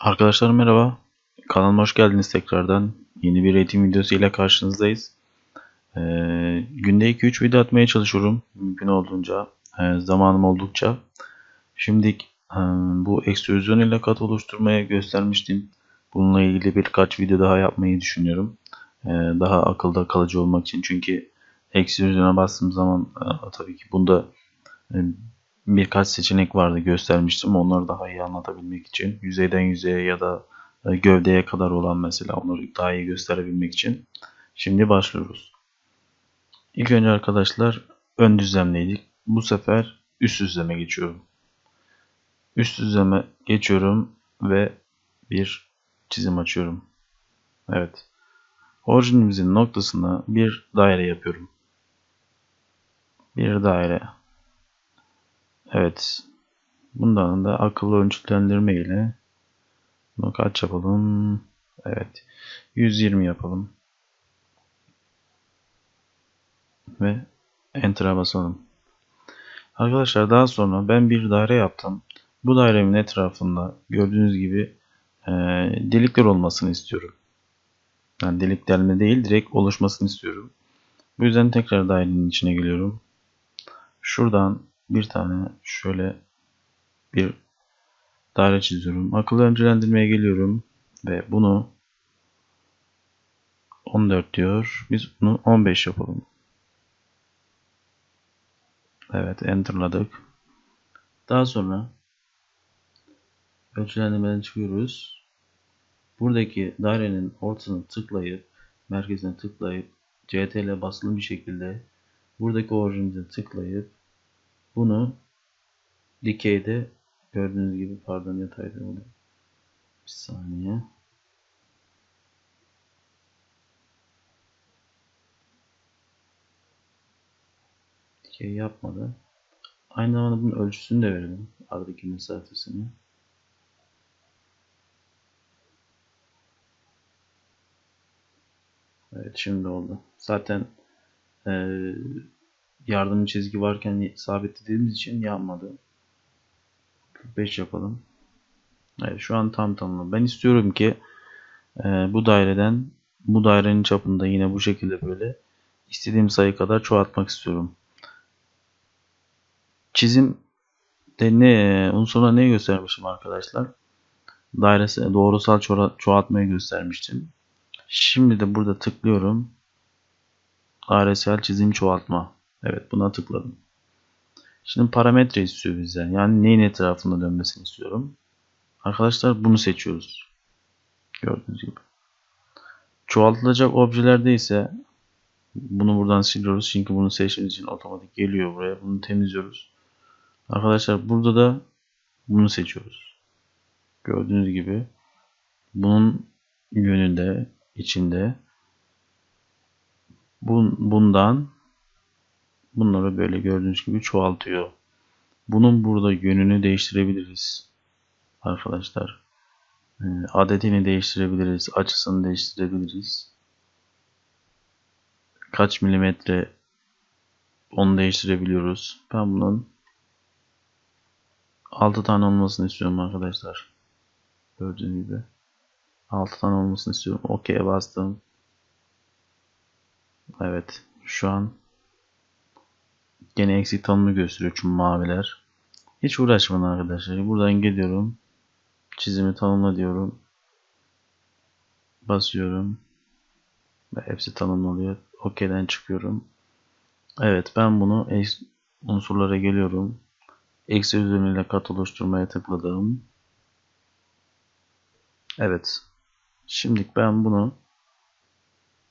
Arkadaşlar merhaba. Kanalıma hoş geldiniz tekrardan. Yeni bir eğitim videosu ile karşınızdayız. Ee, günde 2-3 video atmaya çalışıyorum. Mümkün olduğunca. e, zamanım oldukça. Şimdi e, bu ekstrüzyon ile kat oluşturmaya göstermiştim. Bununla ilgili birkaç video daha yapmayı düşünüyorum. E, daha akılda kalıcı olmak için. Çünkü ekstrüzyona bastığım zaman e, tabii ki bunda e, birkaç seçenek vardı göstermiştim. Onları daha iyi anlatabilmek için. Yüzeyden yüzeye ya da e, gövdeye kadar olan mesela onları daha iyi gösterebilmek için. Şimdi başlıyoruz. İlk önce arkadaşlar ön düzlemdeydik. Bu sefer üst düzleme geçiyorum. Üst düzleme geçiyorum ve bir çizim açıyorum. Evet. Orijinimizin noktasına bir daire yapıyorum. Bir daire. Evet. Bundan da akıllı ölçütlendirme ile bunu kaç yapalım? Evet. 120 yapalım. Ve Enter'a basalım. Arkadaşlar daha sonra ben bir daire yaptım. Bu dairemin etrafında gördüğünüz gibi e, delikler olmasını istiyorum. Yani delik delme değil direkt oluşmasını istiyorum. Bu yüzden tekrar dairenin içine geliyorum. Şuradan bir tane şöyle bir daire çiziyorum. Akıllı öncelendirmeye geliyorum ve bunu 14 diyor. Biz bunu 15 yapalım. Evet enterladık. Daha sonra ölçülendirmeden çıkıyoruz. Buradaki dairenin ortasını tıklayıp merkezine tıklayıp CTRL basılı bir şekilde buradaki orijinimize tıklayıp bunu dikeyde gördüğünüz gibi pardon yatayda oluyor. Bir saniye. Dikey yapmadı. Aynı zamanda bunun ölçüsünü de verelim. Aradaki mesafesini. Evet şimdi oldu. Zaten e, yardım çizgi varken sabitlediğimiz için yapmadı. 45 yapalım. Evet şu an tam tamam. Ben istiyorum ki e, bu daireden bu dairenin çapında yine bu şekilde böyle istediğim sayı kadar çoğaltmak istiyorum. Çizim de ne unsuruna ne göstermişim arkadaşlar? Dairesi doğrusal çoğaltmayı göstermiştim. Şimdi de burada tıklıyorum. Dairesel çizim çoğaltma. Evet buna tıkladım. Şimdi parametre istiyor bizden. Yani neyin etrafında dönmesini istiyorum. Arkadaşlar bunu seçiyoruz. Gördüğünüz gibi. Çoğaltılacak objelerde ise bunu buradan siliyoruz. Çünkü bunu seçtiğimiz için otomatik geliyor buraya. Bunu temizliyoruz. Arkadaşlar burada da bunu seçiyoruz. Gördüğünüz gibi bunun yönünde içinde bundan bunları böyle gördüğünüz gibi çoğaltıyor. Bunun burada yönünü değiştirebiliriz. Arkadaşlar. Ee, adetini değiştirebiliriz. Açısını değiştirebiliriz. Kaç milimetre onu değiştirebiliyoruz. Ben bunun 6 tane olmasını istiyorum arkadaşlar. Gördüğünüz gibi. 6 tane olmasını istiyorum. OK'ye bastım. Evet. Şu an gene eksik tanımı gösteriyor çünkü maviler. Hiç uğraşmadım arkadaşlar. Buradan geliyorum. Çizimi tanımla diyorum. Basıyorum. Ve hepsi tanımlanıyor. OK'den çıkıyorum. Evet ben bunu unsurlara geliyorum. Eksi üzerine kat oluşturmaya tıkladım. Evet. Şimdi ben bunu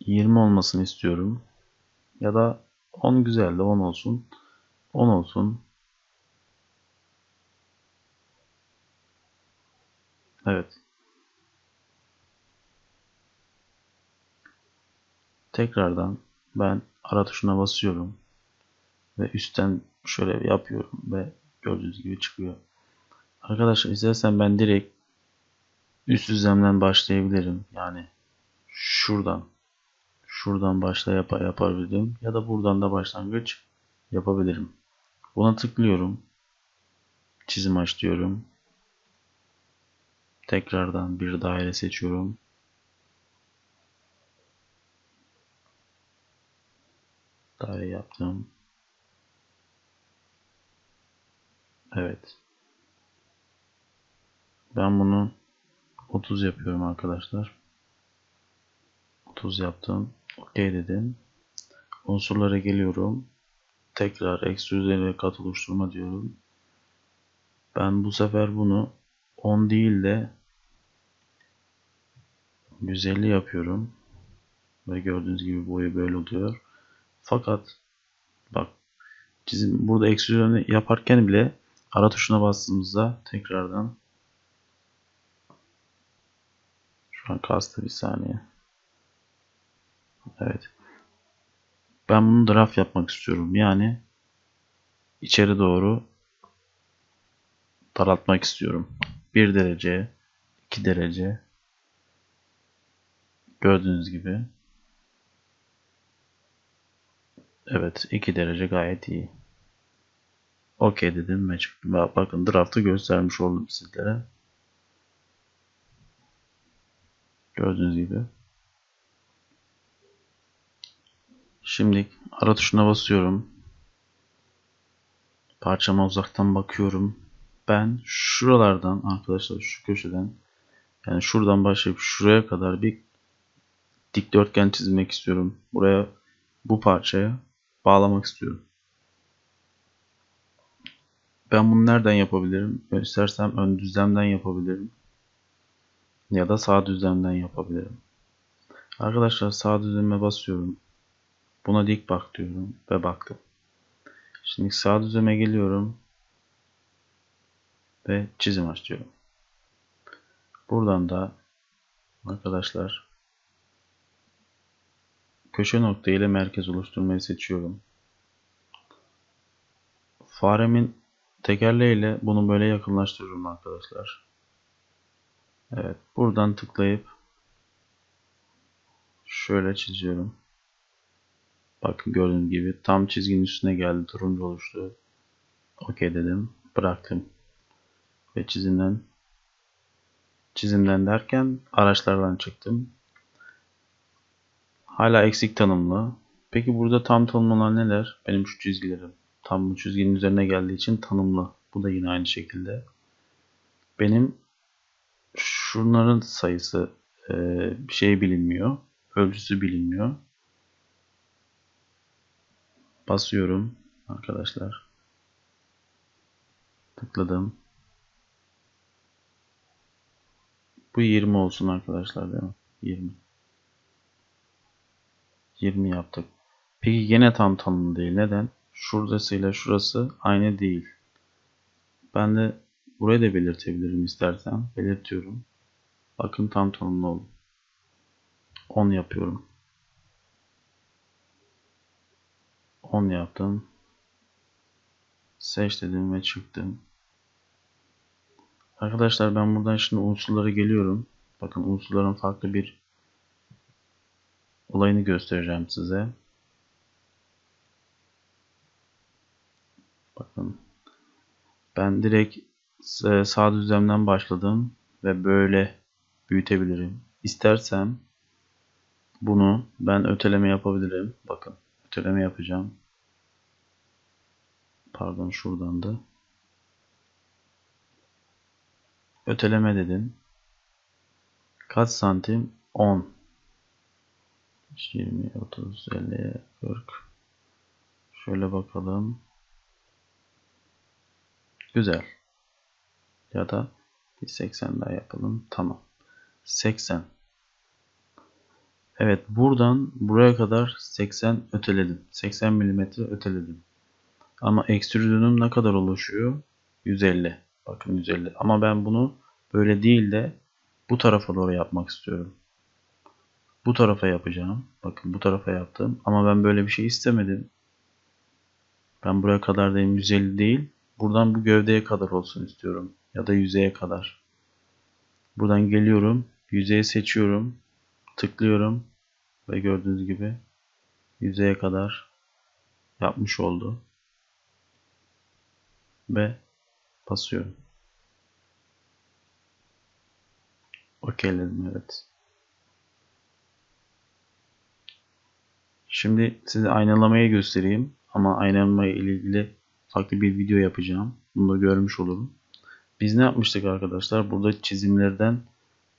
20 olmasını istiyorum. Ya da 10 güzel de 10 olsun. 10 olsun. Evet. Tekrardan ben ara tuşuna basıyorum. Ve üstten şöyle yapıyorum ve gördüğünüz gibi çıkıyor. Arkadaşlar istersen ben direkt üst düzlemden başlayabilirim. Yani şuradan şuradan başla yap yapabilirim ya da buradan da başlangıç yapabilirim. Buna tıklıyorum. Çizim aç diyorum. Tekrardan bir daire seçiyorum. Daire yaptım. Evet. Ben bunu 30 yapıyorum arkadaşlar. 30 yaptım. OK dedim. Unsurlara geliyorum. Tekrar eksi üzeri kat oluşturma diyorum. Ben bu sefer bunu 10 değil de 150 yapıyorum. Ve gördüğünüz gibi boyu böyle oluyor. Fakat bak çizim burada eksi yaparken bile ara tuşuna bastığımızda tekrardan şu an kastı bir saniye. Evet. Ben bunu draft yapmak istiyorum. Yani içeri doğru daraltmak istiyorum. 1 derece, 2 derece gördüğünüz gibi Evet 2 derece gayet iyi. OK dedim ve çıktım. Bakın draft'ı göstermiş oldum sizlere. Gördüğünüz gibi. Şimdi ara tuşuna basıyorum. Parçama uzaktan bakıyorum. Ben şuralardan arkadaşlar şu köşeden yani şuradan başlayıp şuraya kadar bir dikdörtgen çizmek istiyorum. Buraya bu parçaya bağlamak istiyorum. Ben bunu nereden yapabilirim? İstersem ön düzlemden yapabilirim. Ya da sağ düzlemden yapabilirim. Arkadaşlar sağ düzleme basıyorum. Buna dik bak diyorum ve baktım. Şimdi sağ düzleme geliyorum. Ve çizim açıyorum. Buradan da arkadaşlar köşe nokta ile merkez oluşturmayı seçiyorum. Faremin tekerleğiyle bunu böyle yakınlaştırıyorum arkadaşlar. Evet buradan tıklayıp şöyle çiziyorum. Bakın gördüğünüz gibi tam çizginin üstüne geldi. Turuncu oluştu. OK dedim. Bıraktım. Ve çizimden çizimden derken araçlardan çıktım. Hala eksik tanımlı. Peki burada tam tanımlar neler? Benim şu çizgilerim. Tam bu çizginin üzerine geldiği için tanımlı. Bu da yine aynı şekilde. Benim şunların sayısı bir şey bilinmiyor. Ölçüsü bilinmiyor. Basıyorum arkadaşlar. Tıkladım. Bu 20 olsun arkadaşlar değil mi? 20. 20 yaptık. Peki yine tam tanımlı değil. Neden? Şurasıyla şurası aynı değil. Ben de burayı da belirtebilirim istersen. Belirtiyorum. Bakın tam tanımlı oldu. 10 yapıyorum. 10 yaptım. Seç dedim ve çıktım. Arkadaşlar ben buradan şimdi unsurlara geliyorum. Bakın unsurların farklı bir olayını göstereceğim size. Bakın. Ben direkt sağ düzlemden başladım ve böyle büyütebilirim. İstersem bunu ben öteleme yapabilirim. Bakın öteleme yapacağım. Pardon şuradan da. Öteleme dedim. Kaç santim? 10. 20, 30, 50, 40. Şöyle bakalım. Güzel. Ya da bir 80 daha yapalım. Tamam. 80. Evet buradan buraya kadar 80 öteledim. 80 mm öteledim. Ama ekstrüzyonum ne kadar oluşuyor? 150. Bakın 150. Ama ben bunu böyle değil de bu tarafa doğru yapmak istiyorum. Bu tarafa yapacağım. Bakın bu tarafa yaptım. Ama ben böyle bir şey istemedim. Ben buraya kadar değil 150 değil. Buradan bu gövdeye kadar olsun istiyorum. Ya da yüzeye kadar. Buradan geliyorum. Yüzeyi seçiyorum. Tıklıyorum. Ve gördüğünüz gibi yüzeye kadar yapmış oldu. Ve basıyorum. Okeyledim evet. Şimdi size aynalamayı göstereyim. Ama aynalama ile ilgili farklı bir video yapacağım. Bunu da görmüş olurum. Biz ne yapmıştık arkadaşlar? Burada çizimlerden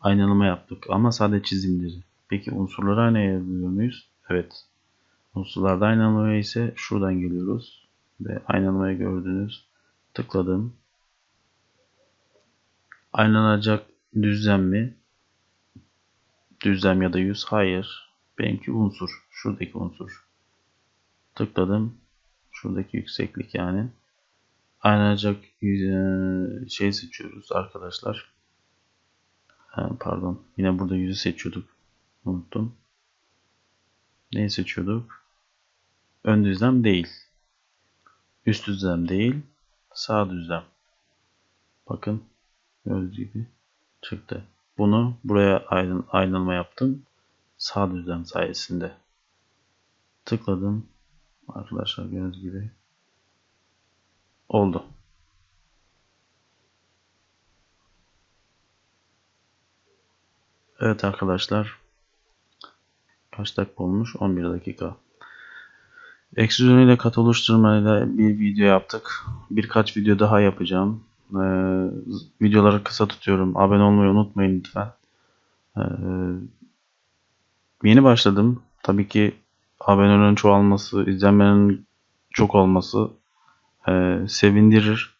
aynalama yaptık. Ama sadece çizimleri. Peki unsurları aynayabiliyor muyuz? Evet. Unsurlarda aynalamaya ise şuradan geliyoruz. Ve aynalamayı gördünüz. Tıkladım. Aynanacak düzlem mi? Düzlem ya da yüz? Hayır. Benimki unsur. Şuradaki unsur. Tıkladım. Şuradaki yükseklik yani. Aynanacak şey seçiyoruz arkadaşlar. Pardon. Yine burada yüzü seçiyorduk. Unuttum. Neyi seçiyorduk? Ön düzlem değil. Üst düzlem değil. Sağ düzlem. Bakın. Gördüğünüz gibi çıktı. Bunu buraya aydın, aydınlatma yaptım. Sağ düzlem sayesinde. Tıkladım. Arkadaşlar gördüğünüz gibi oldu. Evet arkadaşlar. Kaç dakika olmuş? 11 dakika. Eksüzyon ile kat oluşturmayla bir video yaptık. Birkaç video daha yapacağım. Ee, videoları kısa tutuyorum. Abone olmayı unutmayın lütfen. Ee, yeni başladım. Tabii ki abonelerin çoğalması, izlenmenin çok olması e, sevindirir.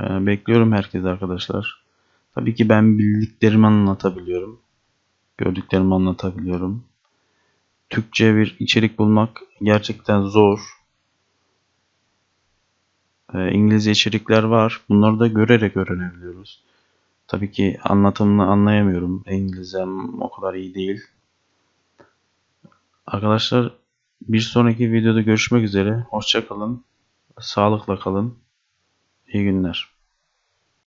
E, bekliyorum herkes arkadaşlar. Tabii ki ben bildiklerimi anlatabiliyorum. Gördüklerimi anlatabiliyorum. Türkçe bir içerik bulmak gerçekten zor. E, İngilizce içerikler var. Bunları da görerek öğrenebiliyoruz. Tabii ki anlatımını anlayamıyorum. İngilizcem o kadar iyi değil. Arkadaşlar bir sonraki videoda görüşmek üzere. Hoşçakalın. Sağlıkla kalın. İyi günler.